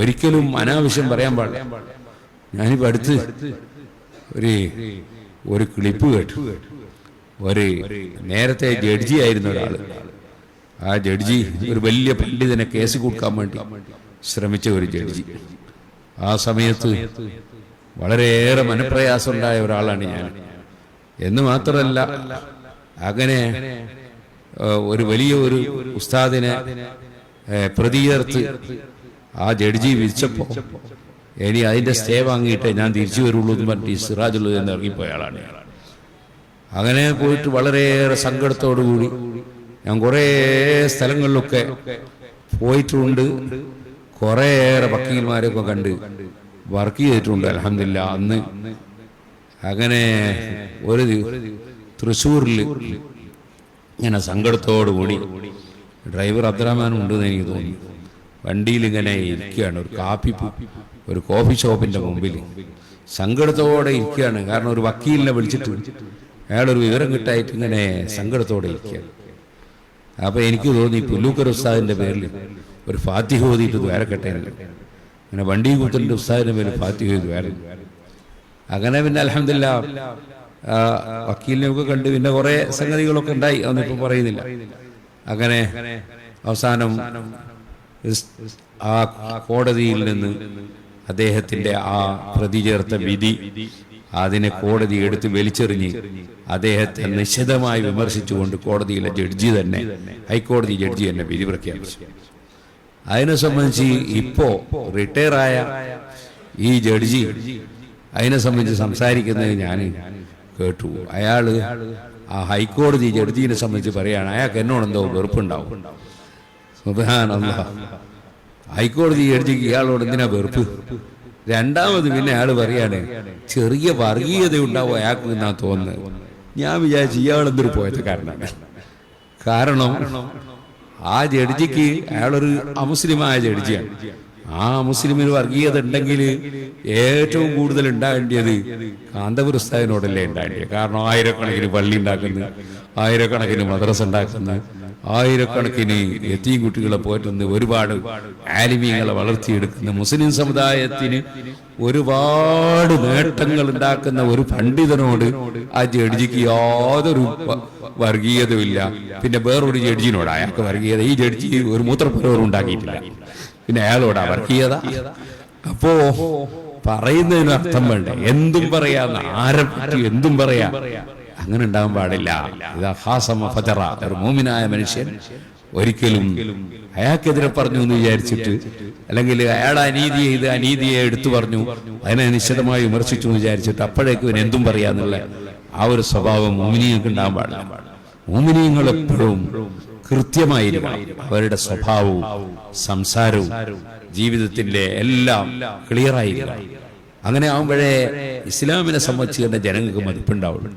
ഒരിക്കലും അനാവശ്യം പറയാൻ പാടില്ല. ഞാനിപ്പോ അടുത്ത് ഒരു ഒരു ക്ലിപ്പ് കേട്ടു. ഒരു നേരത്തെ ജഡ്ജി ആയിരുന്ന ഒരാൾ. ആ ജഡ്ജി ഒരു വലിയ പണ്ഡിതനെ കേസ് കൊടുക്കാൻ വേണ്ടി ശ്രമിച്ച ഒരു ജഡ്ജി. ആ സമയത്ത് വളരെയേറെ മനപ്രയാസം ഉണ്ടായ ഒരാളാണ് ഞാൻ. എന്ന് മാത്രമല്ല അങ്ങനെ ഒരു വലിയ ഒരു ഉസ്താദിനെ ഏ, പ്രതി ചേർത്ത് ആ ജഡ്ജി വിധിച്ചപ്പോ ഇനി അതിന്റെ സ്റ്റേ വാങ്ങിയിട്ടേ ഞാൻ തിരിച്ചു വരുള്ളൂ എന്ന് പറഞ്ഞിട്ട് സിറാജുള്ളത് എന്ന് ഇറങ്ങിപ്പോയ ആളാണ് അങ്ങനെ പോയിട്ട് വളരെയേറെ സങ്കടത്തോടു കൂടി ഞാൻ കുറേ സ്ഥലങ്ങളിലൊക്കെ പോയിട്ടുണ്ട്. കുറേയേറെ വക്കീൽമാരെയൊക്കെ കണ്ട് വർക്ക് ചെയ്തിട്ടുണ്ട് അലഹമില്ല അന്ന് അങ്ങനെ ഒരു തൃശ്ശൂരിൽ ഇങ്ങനെ സങ്കടത്തോടു കൂടി ഡ്രൈവർ അബ്ദുറഹ്മാൻ ഉണ്ടെന്ന് എനിക്ക് തോന്നി. വണ്ടിയിൽ ഇങ്ങനെ ഇരിക്കുകയാണ്. ഒരു കാപ്പി ഒരു കോഫി ഷോപ്പിന്റെ മുമ്പിൽ സങ്കടത്തോടെ ഇരിക്കുകയാണ്. കാരണം ഒരു വക്കീലിനെ വിളിച്ചിട്ട് അയാളൊരു വിവരം കിട്ടായിട്ട് ഇങ്ങനെ സങ്കടത്തോടെ ഇരിക്കുകയാണ്. അപ്പോൾ എനിക്ക് തോന്നി പുല്ലൂക്കർ ഉസ്താദിന്റെ പേരിൽ ഒരു ഫാത്തിഹ ഓതിയിട്ട് ദ്വാരക്കട്ടെ. അങ്ങനെ വണ്ടി കൂത്തലിന്റെ ഉസ്താദിന്റെ പേരിൽ ഫാത്തിഹ ഓതി ദ്വാരം അങ്ങനെ പിന്നെ അലഹമില്ല വക്കീലിനെയൊക്കെ കണ്ട് പിന്നെ കുറേ സംഗതികളൊക്കെ ഉണ്ടായി. അതൊന്നും ഇപ്പം പറയുന്നില്ല. അങ്ങനെ അവസാനം ആ കോടതിയിൽ നിന്ന് അദ്ദേഹത്തിന്റെ ആ പ്രതി ചേർത്ത വിധി അതിനെ കോടതി എടുത്ത് വലിച്ചെറിഞ്ഞ് അദ്ദേഹത്തെ നിശിതമായി വിമർശിച്ചുകൊണ്ട് കോടതിയിലെ ജഡ്ജി തന്നെ ഹൈക്കോടതി ജഡ്ജി തന്നെ വിധി പ്രഖ്യാപിച്ചു. അതിനെ സംബന്ധിച്ച് ഇപ്പോ റിട്ടയറായ ഈ ജഡ്ജി അതിനെ സംബന്ധിച്ച് സംസാരിക്കുന്നത് ഞാൻ കേട്ടു. അയാൾ ആ ഹൈക്കോടതി ജഡ്ജിനെ സംബന്ധിച്ച് പറയുകയാണ് അയാൾക്ക് എന്നോട് എന്തോ വെറുപ്പുണ്ടാവും. ഹൈക്കോടതി ജഡ്ജിക്ക് ഇയാളോട് എന്തിനാ വെറുപ്പ്? രണ്ടാമത് പിന്നെ അയാൾ പറയാണ് ചെറിയ വർഗീയത ഉണ്ടാവും അയാൾക്ക് എന്നാ തോന്നുന്നത്. ഞാൻ വിചാരിച്ചു ഇയാൾ എന്തൊരു പോയത്തക്കാരനാണ് കാരണം ആ ജഡ്ജിക്ക് അയാളൊരു അമുസ്ലിമായ ജഡ്ജിയാണ്. ആ മുസ്ലിമിന് വർഗീയത ഉണ്ടെങ്കിൽ ഏറ്റവും കൂടുതൽ ഉണ്ടാകേണ്ടത് കാന്തപുരസ്ഥാനോടല്ലേ ഉണ്ടാകേണ്ടത്. കാരണം ആയിരക്കണക്കിന് പള്ളി ഉണ്ടാക്കുന്നു ആയിരക്കണക്കിന് മദ്രസ ഉണ്ടാക്കുന്നു ആയിരക്കണക്കിന് എത്തിയും കുട്ടികളെ പോറ്റുന്ന ഒരുപാട് ആലിമീങ്ങളെ വളർത്തിയെടുക്കുന്ന മുസ്ലിം സമുദായത്തിന് ഒരുപാട് നേട്ടങ്ങൾ ഉണ്ടാക്കുന്ന ഒരു പണ്ഡിതനോട് ആ ജഡ്ജിക്ക് യാതൊരു വർഗീയതയില്ല പിന്നെ വേറൊരു ജഡ്ജിനോട് അയാൾക്ക് വർഗീയത. ഈ ജഡ്ജി ഒരു മൂത്രപ്പുരവും ഉണ്ടാക്കിയിട്ടില്ല. പിന്നെ അയാളോടാ വർഗീയത. അപ്പോ പറയുന്നതിന് അർത്ഥം വേണ്ട? എന്തും പറയാന്ന് ആരെ പറ്റി എന്തും പറയാം. അങ്ങനെ ഉണ്ടാകാൻ പാടില്ല. ഇതാ ഒരു മൂമിനായ മനുഷ്യൻ ഒരിക്കലും അയാൾക്കെതിരെ പറഞ്ഞു എന്ന് വിചാരിച്ചിട്ട് അല്ലെങ്കിൽ അയാളെ അനീതി ചെയ്ത് അനീതിയെ എടുത്തു പറഞ്ഞു അതിനെ നിശ്ചിതമായി വിമർശിച്ചു എന്ന് വിചാരിച്ചിട്ട് അപ്പോഴേക്കും ഇവൻ എന്തും പറയാന്നുള്ള ആ ഒരു സ്വഭാവം മോമിനിയങ്ങൾക്ക് ഉണ്ടാകാൻ പാടില്ല. മോമിനിയങ്ങൾ എപ്പോഴും കൃത്യമായിരിക്കണം. അവരുടെ സ്വഭാവവും സംസാരവും ജീവിതത്തിന്റെ എല്ലാം ക്ലിയർ ആയിരിക്കണം അങ്ങനെ ആകുമ്പോഴേ ഇസ്ലാമിനെ സംബന്ധിച്ച് തന്നെ ജനങ്ങൾക്ക് മതിപ്പുണ്ടാവുള്ളൂ.